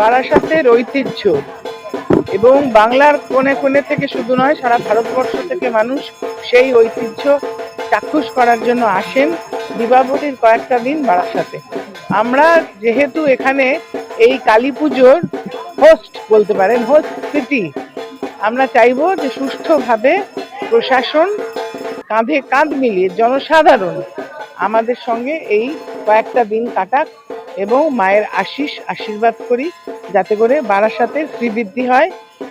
বারাসাতের ঐতিহ্য এবং বাংলার কোণে কোণে থেকে শুধু নয়, সারা ভারতবর্ষ থেকে মানুষ সেই ঐতিহ্য চাক্ষুষ করার জন্য আসেন দীপাবলির কয়েকটা দিন বারাসাতে। আমরা যেহেতু এখানে এই কালী পুজোর হোস্ট বলতে পারেন হোস্ট সিটি আমরা চাইব যে সুষ্ঠুভাবে প্রশাসন কাঁধে কাঁধ মিলিয়ে, জনসাধারণ আমাদের সঙ্গে এই কয়েকটা দিন কাটাক এবং মায়ের আশিস আশীর্বাদ করি, যাতে করে বারাসাতের শ্রীবৃদ্ধি হয়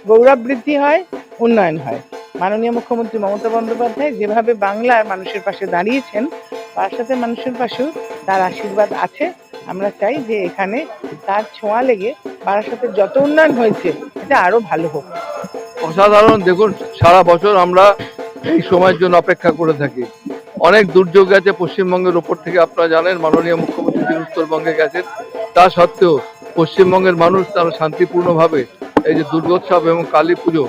গৌরব বৃদ্ধি হয়, উন্নয়ন হয়। মাননীয় মুখ্যমন্ত্রী মমতা বন্দ্যোপাধ্যায় যেভাবে বাংলার মানুষের পাশে দাঁড়িয়েছেন, তার সাথে মানুষের পাশেও তার আশীর্বাদ আছে। আমরা চাই যে এখানে তার ছোঁয়া লেগে বারাসাতের যত উন্নয়ন হয়েছে, এটা আরও ভালো হোক। অসাধারণ, দেখুন, সারা বছর আমরা এই সময়ের জন্য অপেক্ষা করে থাকি। অনেক দুর্যোগ গেছে পশ্চিমবঙ্গের ওপর থেকে, আপনারা জানেন, মাননীয় মুখ্যমন্ত্রী তিনি উত্তরবঙ্গে গেছেন, তা সত্ত্বেও পশ্চিমবঙ্গের মানুষ তারা শান্তিপূর্ণভাবে এই যে দুর্গোৎসব এবং কালী পুজো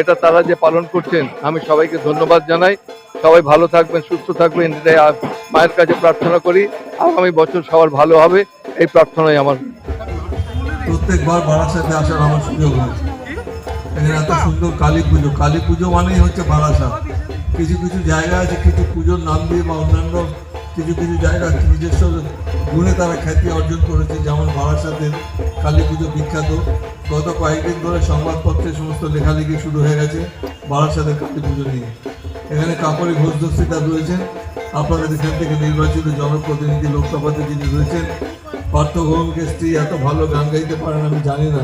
এটা তারা যে পালন করছেন, আমি সবাইকে ধন্যবাদ জানাই। সবাই ভালো থাকবেন, সুস্থ থাকবেন, এটাই মায়ের কাছে প্রার্থনা করি। আগামী বছর সবার ভালো হবে, এই প্রার্থনাই আমার। প্রত্যেকবার বারাসাতে আসার আমার সুযোগ হয়েছে। এখানে এত সুন্দর কালী পুজো। কালী পুজো মানেই হচ্ছে বারাসাত। কিছু কিছু জায়গা আছে, কিছু পুজোর নাম দিয়ে বা অন্যান্য কিছু কিছু জায়গা নিজস্ব গুণে তারা খ্যাতি অর্জন করেছে, যেমন বারাসাতের কালী পুজো বিখ্যাত। গত কয়েকদিন ধরে সংবাদপত্রে সমস্ত লেখালেখি শুরু হয়ে গেছে বারাসাতের কালী পুজো নিয়ে। এখানে কাপড়ি ঘোষ দস্তিদার রয়েছেন। আপনাদের এখান থেকে নির্বাচিত জনপ্রতিনিধি লোকসভাতে যিনি রয়েছেন। পার্থ স্ত্রী এত ভালো গান গাইতে পারেন আমি জানি না।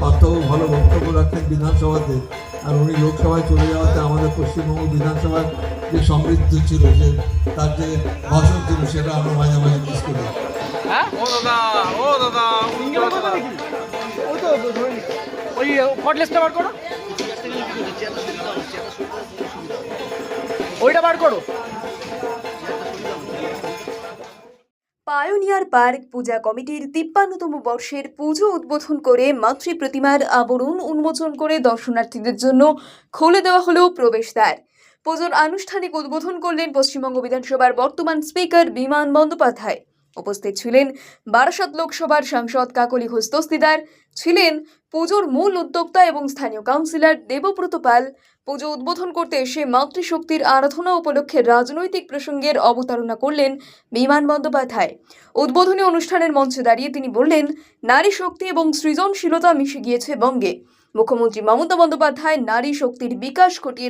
পার্থবাবু ভালো বক্তব্য রাখতেন বিধানসভাতে। আর উনি লোকসভায় চলে যাওয়াতে আমাদের পশ্চিমবঙ্গ বিধানসভার যে সমৃদ্ধ ছিল, যে তার যে ভাষণ ছিল, সেটা আমরা মাঝে মাঝে মিস করি। ওই কটলেসটা বার করো। ওইটা বার করো। পায়োনিয়ার পার্ক পূজা কমিটির তিপ্পান্নতম বর্ষের পুজো উদ্বোধন করে মাতৃ প্রতিমার আবরণ উন্মোচন করে দর্শনার্থীদের জন্য খুলে দেওয়া হলো প্রবেশদ্বার। পুজোর আনুষ্ঠানিক উদ্বোধন করলেন পশ্চিমবঙ্গ বিধানসভার বর্তমান স্পিকার বিমান বন্দ্যোপাধ্যায়। উপস্থিত ছিলেন বারাসাত লোকসভার সাংসদ কাকলি ঘোষ ছিলেন পুজোর মূল উদ্যোক্তা এবং স্থানীয় কাউন্সিলর দেবব্রত পাল। পুজো উদ্বোধন করতে এসে মাতৃশক্তির আরাধনা উপলক্ষে রাজনৈতিক প্রসঙ্গের অবতারণা করলেন বিমান বন্দ্যোপাধ্যায়। উদ্বোধনী অনুষ্ঠানের মঞ্চে দাঁড়িয়ে তিনি বললেন, নারী শক্তি এবং সৃজনশীলতা মিশে গিয়েছে বঙ্গে। মুখ্যমন্ত্রী মমতা বন্দ্যোপাধ্যায় নারী শক্তির বিকাশ ঘটিয়ে